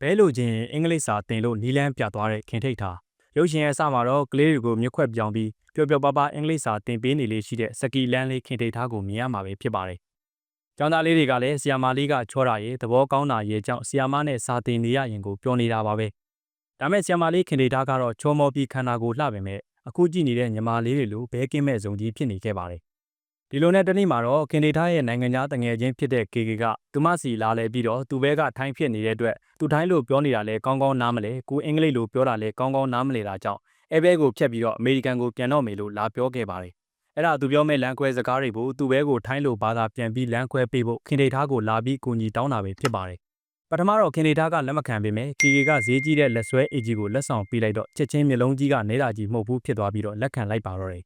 ဘဲလိုချင်းအင်္ဂလိပ်စာသင်လို့နီလန်းပြသွားတဲ့ခင်ထိတ်ထားရုပ်ရှင်ရဲ့အစမှာတော့ကလေးတွေကိုမြွက်ခွက်ပြောင်းပြီးပျော်ပျော်ပါးပါးအင်္ဂလိပ်စာသင်ပေးနေလေးရှိတဲ့စကီလန်းလေးခင်ထိတ်ထားကိုမြင်ရမှာပဲဖြစ်ပါတယ်။ကျောင်းသားလေးတွေကလည်းဆီယာမာလေးကချောတာရဲ့သဘောကောင်းတာရဲ့ကြောင့်ဆီယာမနဲ့စာသင်နေရရင်ကိုပြောနေတာပါပဲ။ဒါမဲ့ဆီယာမာလေးခင်ထိတ်ထားကတော့ချောမောပြီးခန္ဓာကိုယ်လှပင်မဲ့အခုကြည့်နေတဲ့ညီမလေးတွေလိုဘဲကင်းမဲ့ဇုံကြီးဖြစ်နေခဲ့ပါတယ် ဒီလိုနဲ့တနေ့မှာတော့ခင်ဒေထားရဲ့နိုင်ငံသားတငယ်ချင်းဖြစ်တဲ့ KK ကသူမစီလာလဲပြီးတော့သူဘဲကထိုင်းဖြစ်နေတဲ့အတွက်သူထိုင်းလို့ပြောနေတာလဲကောင်းကောင်းနားမလဲကိုအင်္ဂလိပ်လိုပြောတာလဲကောင်းကောင်းနားမလဲတာကြောင့်အဲဘဲကိုဖျက်ပြီးတော့အမေရိကန်ကိုပြန်တော့မယ်လို့လာပြောခဲ့ပါတယ်အဲ့ဒါသူပြောမဲ့လမ်းခွဲစကားတွေကိုသူဘဲကိုထိုင်းလို့ဘာသာပြန်ပြီးလမ်းခွဲပေးဖို့ခင်ဒေထားကိုလာပြီးကူညီတောင်းတာပဲဖြစ်ပါတယ်ပထမတော့ခင်ဒေထားကလက်မခံပေမဲ့ KK ကဈေးကြီးတဲ့လက်ဆွဲအေဂျီကိုလက်ဆောင်ပေးလိုက်တော့ချက်ချင်းမျိုးလုံးကြီးကနေတာကြီးမှုတ်ဘူးဖြစ်သွားပြီးတော့လက်ခံလိုက်ပါတော့တယ်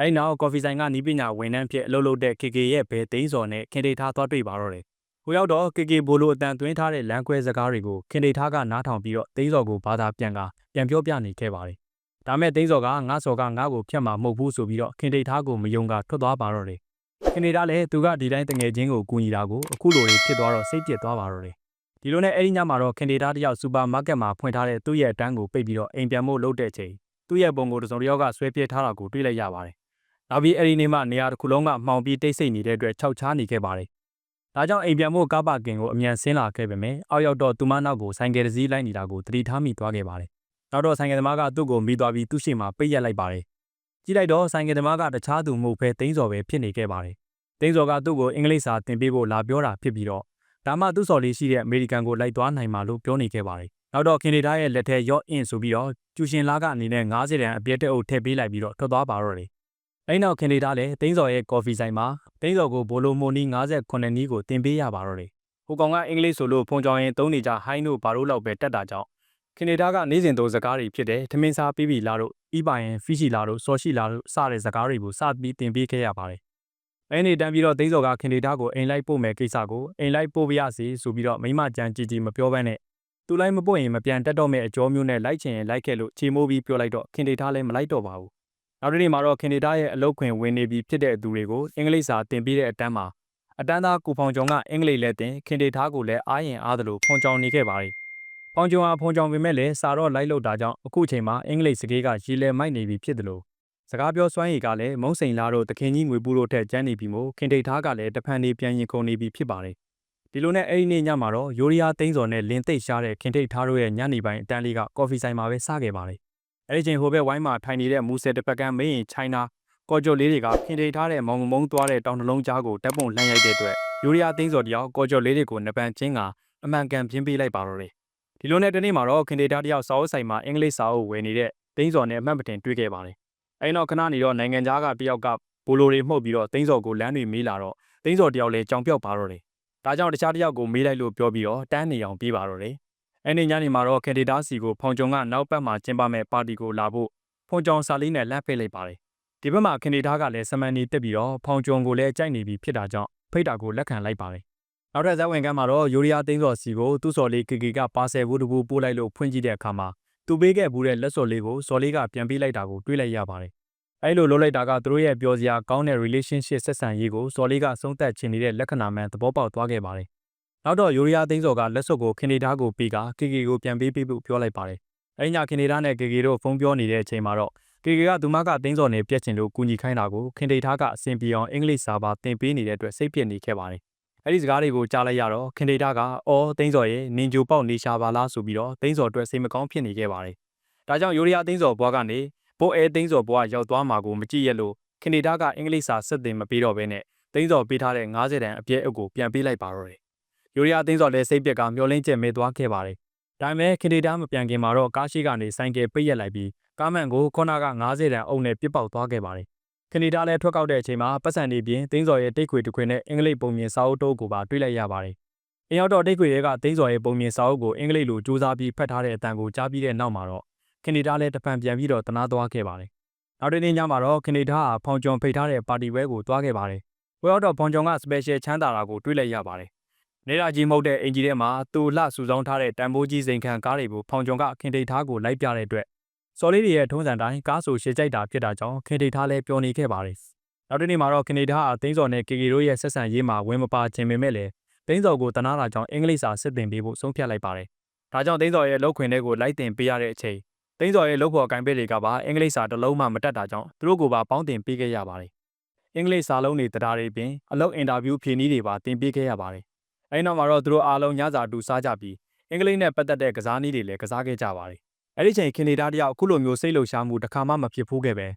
အဲဒီနောက်ကော်ဖီဆိုင်ကနီးပညာဝန်ထမ်းဖြစ်အလုပ်လုပ်တဲ့ KK ရဲ့ဘဲသိန်းစော်နဲ့ခင်ဒေထားသွားတွေ့ပါတော့တယ်။ဟိုရောက်တော့ KK ဘိုလိုအတန်သွင်းထားတဲ့လမ်းကွဲစကားတွေကိုခင်ဒေထားကနားထောင်ပြီးတော့သိန်းစော်ကိုဘာသာပြန်ကပြန်ပြောပြနေခဲ့ပါတယ်။ဒါမဲ့သိန်းစော်ကငါစော်ကငါ့ကိုဖျက်မှာမဟုတ်ဘူးဆိုပြီးတော့ခင်ဒေထားကိုမယုံကထွက်သွားပါတော့တယ်။ခင်ဒေထားလည်းသူကဒီတိုင်းတငယ်ချင်းကိုကူညီတာကိုအခုလိုတွေဖြစ်သွားတော့စိတ်ပြက်သွားပါတော့တယ်။ဒီလိုနဲ့အဲ့ဒီညမှာတော့ခင်ဒေတာတယောက်စူပါမားကတ်မှာဖွင့်ထားတဲ့သူ့ရဲ့အတန်းကိုပိတ်ပြီးတော့အိမ်ပြန်ဖို့လုပ်တဲ့ချိန်သူ့ရဲ့ပုံကိုတစုံတစ်ယောက်ကဆွဲပြစ်ထားတာကိုတွေ့လိုက်ရပါတယ် နောက်ပြီးအဲ့ဒီနေ့မှနေရာတစ်ခုလုံးကမှောင်ပြီးတိတ်ဆိတ်နေတဲ့အတွက်ခြောက်ချားနေခဲ့ပါတယ်။ဒါကြောင့်အိမ်ပြန်ဖို့ကားပါကင်ကိုအမြန်ဆင်းလာခဲ့ပေမဲ့အောက်ရောက်တော့သူမနောက်ကိုဆိုင်ကယ်တစ်စီးလိုက်နေတာကိုသတိထားမိသွားခဲ့ပါတယ်။နောက်တော့ဆိုင်ကယ်သမားကသူ့ကိုမိသွားပြီးသူ့ရှေ့မှာပိတ်ရက်လိုက်ပါတယ်။ကြည့်လိုက်တော့ဆိုင်ကယ်သမားကတခြားသူမဟုတ်ဘဲတိန်းစော်ပဲဖြစ်နေခဲ့ပါတယ်။တိန်းစော်ကသူ့ကိုအင်္ဂလိပ်စာသင်ပေးဖို့လာပြောတာဖြစ်ပြီးတော့ဒါမှသူ့စော်လေးရှိတဲ့အမေရိကန်ကိုလိုက်သွားနိုင်မှာလို့ပြောနေခဲ့ပါတယ်။နောက်တော့ခင်နေသားရဲ့လက်ထဲရော့အင်ဆိုပြီးတော့ကျူရှင်လာကအနေနဲ့90တန်အပြည့်တက်အုပ်ထည့်ပေးလိုက်ပြီးတော့ထွက်သွားပါတော့တယ် အဲ့နောက်ခင်နေတာလည်းတင်းစော်ရဲ့ကော်ဖီဆိုင်မှာတင်းစော်ကိုဘိုလိုမိုနီ58နီးကိုတင်ပေးရပါတော့တယ်။ဟိုကောင်ကအင်္ဂလိပ်ဆိုလို့ဖုန်ကြောင်ရင်သုံးနေကြဟိုင်းတို့ဘာလို့လောက်ပဲတက်တာကြောင့်ခင်နေတာကနေ့စဉ်သုံးစကားတွေဖြစ်တဲ့ထမင်းစားပြီးပြီလားတို့ဤပိုင်ဖီရှိလားတို့စော်ရှိလားတို့စတဲ့စကားတွေကိုစပြီးတင်ပေးခဲ့ရပါတယ်။အဲ့နေတန်းပြီးတော့တင်းစော်ကခင်နေတာကိုအိမ်လိုက်ပို့မယ်ကိစ္စကိုအိမ်လိုက်ပို့ပြရစီဆိုပြီးတော့မိမကြံကြည်ကြည်မပြောဘဲနဲ့သူလိုက်မပို့ရင်မပြန်တက်တော့မယ့်အကြောမျိုးနဲ့လိုက်ချင်ရင်လိုက်ခဲ့လို့ချေမိုးပြီးပြောလိုက်တော့ခင်တေထားလည်းမလိုက်တော့ပါဘူး နောက်တစ်နေ့မှာတော့ခင်နေတာရဲ့အလုတ်ခွင်ဝင်နေပြီဖြစ်တဲ့သူတွေကိုအင်္ဂလိပ်စာသင်ပေးတဲ့အတန်းမှာအတန်းသားကိုဖောင်ကျော်ကအင်္ဂလိပ်လည်းသင်ခင်တေထားကိုလည်းအားရင်အားသလိုဖောင်ကျော်နေခဲ့ပါတယ်။ဖောင်ကျော်ဟာဖောင်ကျော်ပေမဲ့လည်းစာတော့လိုက်လို့တာကြောင့်အခုချိန်မှာအင်္ဂလိပ်စကားကရေလဲမိုက်နေပြီဖြစ်တယ်လို့စကားပြောစွမ်းရည်ကလည်းမုံစိန်လာတို့တခင်ကြီးငွေပူတို့ထက်ကျန်းနေပြီမို့ခင်တေထားကလည်းတဖန်နေပြန်ရင်ခုန်နေပြီဖြစ်ပါတယ်။ဒီလိုနဲ့အဲ့ဒီနေ့ညမှာတော့ယိုရီယာသိန်းစော်နဲ့လင်းသိပ်ရှားတဲ့ခင်ထိတ်ထားတို့ရဲ့ညနေပိုင်းအတန်းလေးကကော်ဖီဆိုင်မှာပဲစခဲ့ပါတယ် အဲ့ဒီချိန်ဟိုဘက်ဝိုင်းမှာထိုင်နေတဲ့မူဆယ်တစ်ပတ်ကန်းမင်းရင်ချိုင်းနာကော်ကျော်လေးတွေကခင်ထိထားတဲ့မောင်မုံသွားတဲ့တောင်နှလုံးကြားကိုတက်ပုံလှမ်းရိုက်တဲ့အတွက်ယူရီးယားသိန်းစော်တယောက်ကော်ကျော်လေးတွေကိုနပန်ချင်းကအမှန်ကန်ပြင်းပေးလိုက်ပါတော့တယ်ဒီလိုနဲ့တနေ့မှာတော့ခင်ထိထားတယောက်စာအုပ်ဆိုင်မှာအင်္ဂလိပ်စာအုပ်ဝယ်နေတဲ့သိန်းစော်နဲ့အမှတ်ပတင်တွေ့ခဲ့ပါတယ်အဲ့တော့ခဏနေတော့နိုင်ငံသားကတယောက်ကဘိုလိုတွေမှုတ်ပြီးတော့သိန်းစော်ကိုလမ်းတွေမေးလာတော့သိန်းစော်တယောက်လည်းကြောင်ပြောက်ပါတော့တယ်ဒါကြောင့်တခြားတယောက်ကိုမေးလိုက်လို့ပြောပြီးတော့တန်းနေအောင်ပြေးပါတော့တယ် အဲ့ဒီညနေမှာတော့ကန်ဒီတာစီကိုဖောင်ကျုံကနောက်ပတ်မှာကျင်းပမဲ့ပါတီကိုလာဖို့ဖောင်ကျုံစာလေးနဲ့လမ်းဖိတ်လိုက်ပါတယ်ဒီဘက်မှာကန်ဒီတာကလည်းစမန်နီတက်ပြီးတော့ဖောင်ကျုံကိုလည်းကြိုက်နေပြီဖြစ်တာကြောင့်ဖိတ်တာကိုလက်ခံလိုက်ပါတယ်နောက်ထပ်ဇက်ဝင်ကမ်းမှာတော့ယူရီးယားသိန်းစော်စီကိုသူ့စော်လေးကေကေကပါဆယ်ဘူးတဘူးပို့လိုက်လို့ဖွင့်ကြည့်တဲ့အခါမှာသူပေးခဲ့ဘူးတဲ့လက်စော်လေးကိုစော်လေးကပြန်ပေးလိုက်တာကိုတွေးလိုက်ရပါတယ်အဲ့လိုလုပ်လိုက်တာကသူတို့ရဲ့ပြောစရာကောင်းတဲ့ relationship ဆက်ဆံရေးကိုစော်လေးကဆုံးသက်ချင်နေတဲ့လက္ခဏာမှန်သဘောပေါက်သွားခဲ့ပါတယ် နောက်တော့ယူရီးယားသိန်းစော်ကလက်စွပ်ကိုခင်နေသားကိုပေးကကေကေကိုပြန်ပေးပေးဖို့ပြောလိုက်ပါတယ်။အဲဒီညခင်နေသားနဲ့ကေကေတို့ဖုန်းပြောနေတဲ့အချိန်မှာတော့ကေကေကသူမကသိန်းစော်နဲ့ပြက်ချင်လို့ကူညီခိုင်းတာကိုခင်တေသားကအဆင်ပြေအောင်အင်္ဂလိပ်စာပါသင်ပေးနေတဲ့အတွက်စိတ်ပြည့်နေခဲ့ပါတယ်။အဲဒီစကားတွေကိုကြားလိုက်ရတော့ခင်တေသားကအော်သိန်းစော်ရဲ့နင်ဂျိုပေါက်နေရှာပါလားဆိုပြီးတော့သိန်းစော်အတွက်စိတ်မကောင်းဖြစ်နေခဲ့ပါတယ်။ဒါကြောင့်ယူရီးယားသိန်းစော်ဘွားကနေဘိုးအဲသိန်းစော်ဘွားရောက်သွားမှာကိုမကြည့်ရလို့ခင်တေသားကအင်္ဂလိပ်စာဆက်သင်မပေးတော့ဘဲနဲ့သိန်းစော်ပေးထားတဲ့90တန်အပြည့်အုပ်ကိုပြန်ပေးလိုက်ပါတော့တယ်။ ယူရီးယားအသင်းစော်လည်းစိတ်ပြက်ကမျောလင်းချက်မဲသွားခဲ့ပါတယ်။ဒါပေမဲ့ခင်ဒေတာမပြန်ခင်မှာတော့ကားရှိကနေဆိုင်ကယ်ပိတ်ရက်လိုက်ပြီးကားမန်ကိုခုနက90တန်အုပ်နဲ့ပြစ်ပေါက်သွားခဲ့ပါတယ်။ခင်ဒေတာလည်းထွက်ကောက်တဲ့အချိန်မှာပတ်စံနေပြင်တင်းစော်ရဲ့တိတ်ခွေတစ်ခွေနဲ့အင်္ဂလိပ်ပုံမြင်စာအုပ်တုပ်ကိုပါတွေ့လိုက်ရပါတယ်။အင်ရောက်တော့တိတ်ခွေရဲ့ကတင်းစော်ရဲ့ပုံမြင်စာအုပ်ကိုအင်္ဂလိပ်လိုစူးစမ်းပြီးဖတ်ထားတဲ့အတန်ကိုကြားပြီးတဲ့နောက်မှာတော့ခင်ဒေတာလည်းတပံပြန်ပြီးတော့တနာသွားခဲ့ပါတယ်။နောက်တစ်နေ့ညမှာတော့ခင်ဒေတာကဖောင်ဂျွန်ဖိတ်ထားတဲ့ပါတီဝဲကိုသွားခဲ့ပါတယ်။ဝဲရောက်တော့ဖောင်ဂျွန်ကစပယ်ရှယ်ချမ်းသာတာကိုတွေ့လိုက်ရပါတယ် နေတာကြီးမဟုတ်တဲ့အင်ဂျီထဲမှာသူလှစုဆောင်းထားတဲ့တန်ဖိုးကြီးစိန်ခံကားတွေကိုဖောင်ကြုံကခင်တိတ်ထားကိုလိုက်ပြတဲ့အတွက်စော်လေးတွေရဲ့ထုံးစံတိုင်းကားဆိုရှည်ကြိုက်တာဖြစ်တာကြောင့်ခင်တိတ်ထားလည်းပျော်နေခဲ့ပါတယ်။နောက်တစ်နေ့မှာတော့ခင်တိတ်ထားအသိန်းစော်နဲ့ကေကေတို့ရဲ့ဆက်ဆံရေးမှာဝင်မပါခြင်းပေမဲ့လည်းသိန်းစော်ကိုတနာတာကြောင့်အင်္ဂလိပ်စာစစ်သင်ပေးဖို့ဆုံးဖြတ်လိုက်ပါတယ်။ဒါကြောင့်သိန်းစော်ရဲ့လောက်ခွင်တွေကိုလိုက်တင်ပေးရတဲ့အချိန်သိန်းစော်ရဲ့လောက်ဖို့အကင်ပေးတွေကပါအင်္ဂလိပ်စာတစ်လုံးမှမတတ်တာကြောင့်သူတို့ကိုပါပေါင်းတင်ပေးခဲ့ရပါတယ်အင်္ဂလိပ်စာလုံးတွေတရားတွေပြင်အလုပ်အင်တာဗျူးဖြေနည်းတွေပါတင်ပေးခဲ့ရပါတယ် အဲဒီနောက်မှာတော့သူတို့အားလုံးညစာတူစားကြပြီးအင်္ဂလိပ်နဲ့ပတ်သက်တဲ့ကစားနည်းတွေလည်းကစားခဲ့ကြပါတယ်အဲ့ဒီချိန်ခင်နေသားတယောက်အခုလိုမျိုးစိတ်လှုပ်ရှားမှုတစ်ခါမှမဖြစ်ဘူးခဲ့ပဲ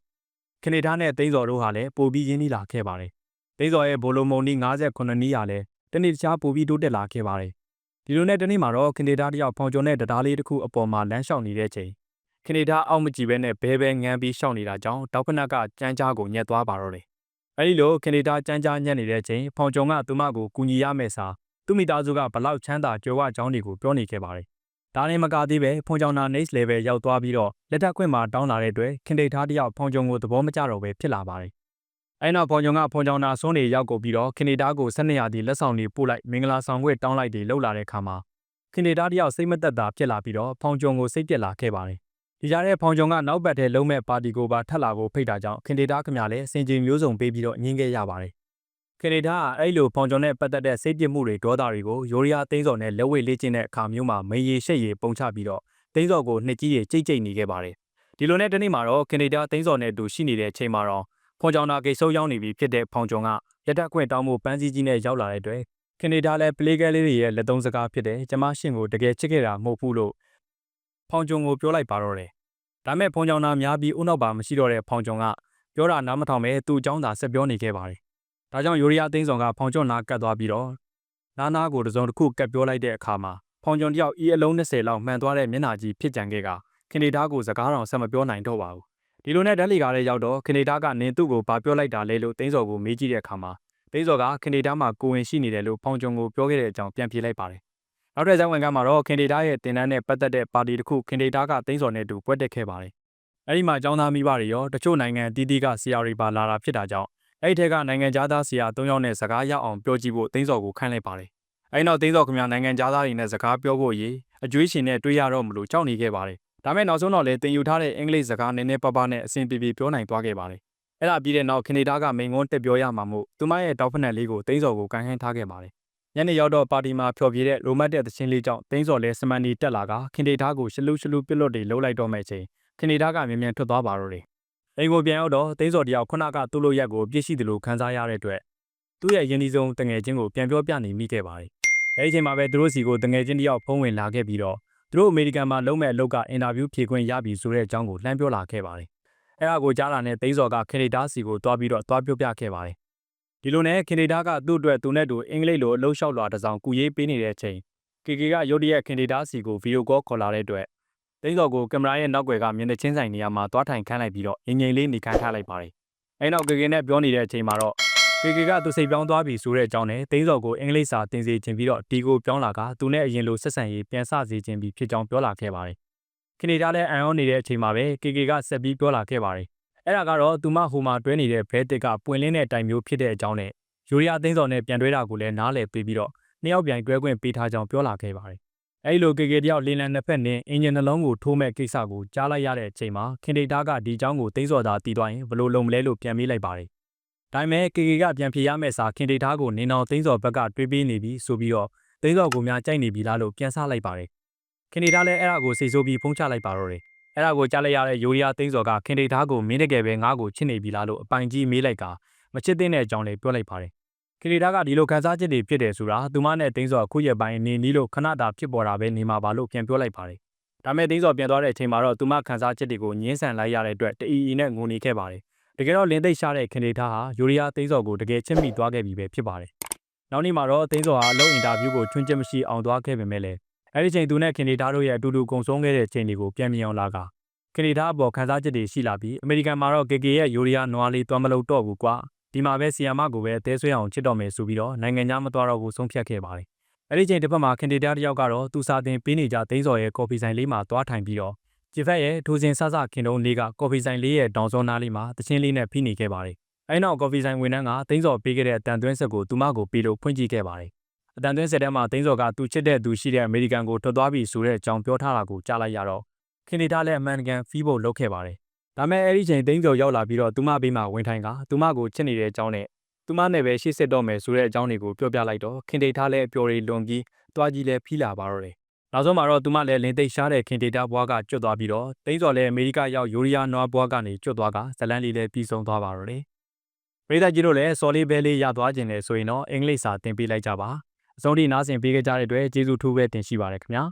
ခင်နေသားနဲ့သိန်းစော်တို့ဟာလည်းပိုပြီးရင်းနှီးလာခဲ့ပါတယ်သိန်းစော်ရဲ့ဘိုလိုမုံနီး58နီးရလည်းတနေ့တခြားပိုပြီးတိုးတက်လာခဲ့ပါတယ်ဒီလိုနဲ့တနေ့မှာတော့ခင်နေသားတယောက်ဖောင်ကျော်နဲ့တရားလေးတစ်ခုအပေါ်မှာလမ်းလျှောက်နေတဲ့ချိန်ခင်နေသားအောက်မကြည့်ပဲနဲ့ဘဲဘဲငန်းပြီးရှောက်နေတာကြောင့်တောက်ဖက်နှက်ကကြမ်းကြားကိုညက်သွားပါတော့တယ်အဲဒီလိုခင်နေသားကြမ်းကြားညက်နေတဲ့ချိန်ဖောင်ကျော်ကသူမကိုကူညီရမယ့်စာ သူမိသားစုကဘလောက်ချမ်းသာကြွယ်ဝကြောင်းတွေကိုပြောနေခဲ့ပါတယ်ဒါနဲ့မကသေးပဲဖုန်ကြောင်နာ next level ရောက်သွားပြီးတော့လက်ထပ်ခွင့်မှာတောင်းလာတဲ့အတွက်ခင်တိတ်ထားတယောက်ဖုန်ကြုံကိုသဘောမကျတော့ပဲဖြစ်လာပါတယ်။အဲနောက်ဖုန်ကြုံကဖုန်ကြောင်နာစွန်းနေရောက်ကုန်ပြီးတော့ခင်တိတ်ထားကို၁၂ရာသီလက်ဆောင်တွေပို့လိုက်မင်္ဂလာဆောင်ခွင့်တောင်းလိုက်တွေလှုပ်လာတဲ့အခါမှာခင်တိတ်ထားတယောက်စိတ်မသက်သာဖြစ်လာပြီးတော့ဖုန်ကြုံကိုစိတ်ပြက်လာခဲ့ပါတယ်။ဒီကြားထဲဖုန်ကြုံကနောက်ဘက်ထဲလုံးမဲ့ပါတီကိုပါထပ်လာဖို့ဖိတ်တာကြောင့်ခင်တိတ်ထားခမရလည်းစင်ကြင်မျိုးစုံပေးပြီးတော့ညင်းခဲ့ရပါတယ်။ ကနေဒါကအဲ့လိုဖောင်ကျော်နဲ့ပတ်သက်တဲ့စိတ်ပြစ်မှုတွေဒေါသတွေကိုယိုရီးယားသိန်းစော်နဲ့လက်ဝဲလေ့ကျင့်တဲ့အခါမျိုးမှာမင်းရီရှက်ရီပုံချပြီးတော့သိန်းစော်ကိုနှစ်ကြီးတွေကြိတ်ကြိတ်နေခဲ့ပါတယ်။ဒီလိုနဲ့တနေ့မှာတော့ကနေဒါသိန်းစော်နဲ့အတူရှိနေတဲ့အချိန်မှာတော့ဖောင်ကျော်နာကိတ်ဆိုးရောက်နေပြီဖြစ်တဲ့ဖောင်ကျော်ကရက်တက်ခွင့်တောင်းဖို့ပန်းစည်းကြီးနဲ့ရောက်လာတဲ့အတွက်ကနေဒါလည်းပလေးကဲလေးတွေရဲ့လက်သုံးစကားဖြစ်တဲ့ကျမရှင်ကိုတကယ်ချစ်ခဲ့တာမဟုတ်ဘူးလို့ဖောင်ကျော်ကိုပြောလိုက်ပါတော့တယ်။ဒါမဲ့ဖောင်ကျော်နာများပြီးဦးနောက်ပါမရှိတော့တဲ့ဖောင်ကျော်ကပြောတာနားမထောင်ပဲသူ့အကြောင်းသာဆက်ပြောနေခဲ့ပါတယ်။ ဒါကြောင့်ယိုရီးယားသိန်းဆောင်ကဖောင်ကျော်နာကတ်သွားပြီးတော့နာနာကိုတစုံတစ်ခုကတ်ပြောလိုက်တဲ့အခါမှာဖောင်ကျော်တယောက်အီအလုံး20လောက်မှန်သွားတဲ့မျက်နှာကြီးဖြစ်ကြံခဲ့ကခင်နေသားကိုစကားတော်ဆက်မပြောနိုင်တော့ပါဘူးဒီလိုနဲ့ဓာတ်လီကားလေးရောက်တော့ခင်နေသားကနင်သူ့ကိုဘာပြောလိုက်တာလဲလို့သိန်းစော်ကိုမေးကြည့်တဲ့အခါမှာသိန်းစော်ကခင်နေသားမှာကိုဝင်ရှိနေတယ်လို့ဖောင်ကျော်ကိုပြောခဲ့တဲ့အကြောင်းပြန်ပြေးလိုက်ပါတယ်နောက်တဲ့ဇာဝင်ကမှာတော့ခင်ဒေတာရဲ့တင်တန်းနဲ့ပတ်သက်တဲ့ပါတီတစ်ခုခင်ဒေတာကသိန်းစော်နဲ့အတူပွဲတက်ခဲ့ပါတယ်။အဲဒီမှာចောင်းသားမိဘတွေရောတချို့နိုင်ငံတီးတီးကဆရာတွေပါလာတာဖြစ်တာကြောင့် အဲ့ဒီထက်ကနိုင်ငံသားဆရာ၃ယောက်နဲ့စကားရအောင်ပြောကြည့်ဖို့သိန်းစော်ကိုခန့်လိုက်ပါတယ်။အဲဒီနောက်သိန်းစော်ခင်ဗျာနိုင်ငံသားတွေနဲ့စကားပြောဖို့ရည်အကျွေးရှင်နဲ့တွေ့ရတော့မလို့ကြောက်နေခဲ့ပါတယ်။ဒါမဲ့နောက်ဆုံးတော့လေတင်ယူထားတဲ့အင်္ဂလိပ်စကားနည်းနည်းပါးပါးနဲ့အဆင်ပြေပြေပြောနိုင်သွားခဲ့ပါတယ်။အဲ့ဒါပြီးတဲ့နောက်ကနေဒါကမိန်ကုန်းတက်ပြောရမှာမို့သူမရဲ့တောက်ဖက်နယ်လေးကိုသိန်းစော်ကိုကန်ဟင်းထားခဲ့ပါတယ်။ညနေရောက်တော့ပါတီမှာဖျော်ဖြေတဲ့ရိုမတ်တဲ့သချင်းလေးကြောင့်သိန်းစော်လဲစမန်နီတက်လာကခင်ဒေသားကိုရှလူးရှလူးပြလွတ်တွေလှုပ်လိုက်တော့မဲ့ချိန်ခင်ဒေသားကမြန်မြန်ထွက်သွားပါတော့တယ် အိမ်ကိုပြန်ရောက်တော့သိန်းစော်တယောက်ခုနကသူ့လိုရက်ကိုပြည့်ရှိတယ်လို့ခန်းစားရတဲ့အတွက်သူ့ရဲ့ရင်းနှီးဆုံးတငယ်ချင်းကိုပြန်ပြောပြနေမိခဲ့ပါတယ်။အဲဒီချိန်မှာပဲသူတို့စီကိုတငယ်ချင်းတယောက်ဖုံးဝင်လာခဲ့ပြီးတော့သူတို့အမေရိကန်မှာလုံးမဲ့အလုပ်ကအင်တာဗျူးဖြေခွင့်ရပြီဆိုတဲ့အကြောင်းကိုလှမ်းပြောလာခဲ့ပါတယ်။အဲဒါကိုကြားလာတဲ့သိန်းစော်ကခင်ဒေတာစီကိုတွားပြီးတော့တွားပြောပြခဲ့ပါတယ်။ဒီလိုနဲ့ခင်ဒေတာကသူ့အတွက်သူနဲ့တူအင်္ဂလိပ်လိုအလုပ်လျှောက်လာတဲ့ဆောင်ကူရေးပေးနေတဲ့အချိန်ကေကေကရုတ်တရက်ခင်ဒေတာစီကိုဗီဒီယိုကောခေါ်လာတဲ့အတွက် သိန်းစော်ကိုကင်မရာရဲ့နောက်ွယ်ကမျက်နှာချင်းဆိုင်နေရာမှာတွားထိုင်ခန်းလိုက်ပြီးတော့ငငိမ့်လေးနေခန်းထားလိုက်ပါတယ်။အဲနောက်ကေကေနဲ့ပြောနေတဲ့အချိန်မှာတော့ကေကေကသူစိတ်ပြောင်းသွားပြီဆိုတဲ့အကြောင်းနဲ့သိန်းစော်ကိုအင်္ဂလိပ်စာသင်စေခြင်းပြီးတော့ဒီကိုပြောင်းလာကသူနဲ့အရင်လိုဆက်ဆံရေးပြန်ဆစေခြင်းပြီးဖြစ်ကြောင်းပြောလာခဲ့ပါတယ်။ခင်နေတာလည်းအန်အောနေတဲ့အချိန်မှာပဲကေကေကဆက်ပြီးပြောလာခဲ့ပါတယ်။အဲ့ဒါကတော့သူမဟိုမှာတွဲနေတဲ့ဘဲတစ်ကပွင့်လင်းတဲ့တိုင်မျိုးဖြစ်တဲ့အကြောင်းနဲ့ယူရီးယားသိန်းစော်နဲ့ပြန်တွဲတာကိုလည်းနားလည်ပေးပြီးတော့နှစ်ယောက်ပြန်တွဲခွင့်ပေးထားကြောင်းပြောလာခဲ့ပါတယ်။ အဲဒီလိုကေကေတယောက်လင်းလန်နှစ်ဖက်နဲ့အင်ဂျင်နှလုံးကိုထိုးမဲ့ကိစ္စကိုကြားလိုက်ရတဲ့အချိန်မှာခင်ဒေတာကဒီအကြောင်းကိုသိန်းစော်သာတည်သွားရင်ဘလို့လုံမလဲလို့ပြန်မေးလိုက်ပါတယ်ဒါပေမဲ့ကေကေကပြန်ဖြေရမယ့်စာခင်ဒေတာကိုနင်းအောင်သိန်းစော်ဘက်ကတွေးပေးနေပြီဆိုပြီးတော့သိန်းစော်ကိုများကြိုက်နေပြီလားလို့ပြန်ဆလိုက်ပါတယ်ခင်ဒေတာလည်းအဲ့ဒါကိုစိတ်ဆိုးပြီးဖုံးချလိုက်ပါတော့တယ်အဲ့ဒါကိုကြားလိုက်ရတဲ့ယိုရီးယားသိန်းစော်ကခင်ဒေတာကိုမင်းတကယ်ပဲငါ့ကိုချစ်နေပြီလားလို့အပိုင်ကြီးမေးလိုက်ကမချစ်တဲ့အကြောင်းလေးပြောလိုက်ပါတယ် ခင်ဒေတာကဒီလိုခံစားချက်တွေဖြစ်တယ်ဆိုတာသူမနဲ့သိန်းစော်အခုရက်ပိုင်းနေနီးလို့ခဏတာဖြစ်ပေါ်တာပဲနေမှာပါလို့ပြန်ပြောလိုက်ပါတယ်ဒါမဲ့သိန်းစော်ပြန်သွားတဲ့အချိန်မှာတော့သူမခံစားချက်တွေကိုညှင်းဆန်လိုက်ရတဲ့အတွက်တအီအီနဲ့ငိုနေခဲ့ပါတယ်တကယ်တော့လင်းသိပ်ရှားတဲ့ခင်ဒေတာဟာယူရီးယားသိန်းစော်ကိုတကယ်ချစ်မိသွားခဲ့ပြီပဲဖြစ်ပါတယ်။နောက်နေ့မှာတော့သိန်းစော်ဟာအလုံးအင်တာဗျူးကိုချွင်းချက်မရှိအောင်သွားခဲ့ပေမဲ့လည်းအဲဒီချိန်သူနဲ့ခင်ဒေတာတို့ရဲ့အတူတူကုံဆုံးခဲ့တဲ့ချိန်တွေကိုပြန်မြင်အောင်လာကခင်ဒေတာအပေါ်ခန်းစားချက်တွေရှိလာပြီးအမေရိကန်မှာတော့ KK ရဲ့ယူရီးယားနွားလေးသွားမလို့တော့ဘူးကွာ ဒီမှာပဲဆီယာမကိုပဲတဲဆွဲအောင်ချစ်တော့မယ်ဆိုပြီးတော့နိုင်ငံခြားမသွားတော့ဘူးဆုံးဖြတ်ခဲ့ပါတယ်။အဲဒီချိန်တစ်ဖက်မှာခင်ဒေတာတယောက်ကတော့သူစာတင်ပေးနေကြသိန်းစော်ရဲ့ကော်ဖီဆိုင်လေးမှာသွားထိုင်ပြီးတော့ဂျီဖက်ရဲ့ထိုစဉ်ဆဆခင်တုံးလေးကကော်ဖီဆိုင်လေးရဲ့ဒေါင်စောနားလေးမှာတချင်းလေးနဲ့ဖိနေခဲ့ပါတယ်။အဲနောက်ကော်ဖီဆိုင်ဝန်ထမ်းကသိန်းစော်ပေးခဲ့တဲ့အတန်သွင်းဆက်ကိုသူမကိုပေးလို့ဖွင့်ကြည့်ခဲ့ပါတယ်။အတန်သွင်းဆက်ထဲမှာသိန်းစော်ကသူချစ်တဲ့သူရှိတဲ့အမေရိကန်ကိုထွက်သွားပြီဆိုတဲ့အကြောင်းပြောထားတာကိုကြားလိုက်ရတော့ခင်နေသားလည်းအမှန်တကယ်ဖီးဖို့လုပ်ခဲ့ပါတယ်။ ဒါမဲ့အဲ့ဒီချိန်သိန်းစော်ရောက်လာပြီးတော့သူမဘေးမှာဝင်ထိုင်ကသူမကိုချစ်နေတဲ့အကြောင်းနဲ့သူမနဲ့ပဲရှေ့ဆက်တော့မယ်ဆိုတဲ့အကြောင်းတွေကိုပြောပြလိုက်တော့ခင်ဒေထားလည်းအပျော်ရီလွန်ပြီးတွားကြီးလည်းဖီးလာပါတော့တယ်နောက်ဆုံးမှာတော့သူမလည်းလင်သိပ်ရှားတဲ့ခင်ဒေတာဘွားကကျွတ်သွားပြီးတော့တိန်းစော်လည်းအမေရိကရောက်ယိုရီးယားနွားဘွားကနေကျွတ်သွားကဇလန်လေးလည်းပြီးဆုံးသွားပါတော့တယ်ပရိသတ်ကြီးတို့လည်းစော်လေးဘဲလေးရသွားခြင်းလေဆိုရင်တော့အင်္ဂလိပ်စာသင်ပေးလိုက်ကြပါအဆုံးထိနားဆင်ပေးကြတဲ့အတွက်ကျေးဇူးထူးပဲတင်ရှိပါတယ်ခင်ဗျာ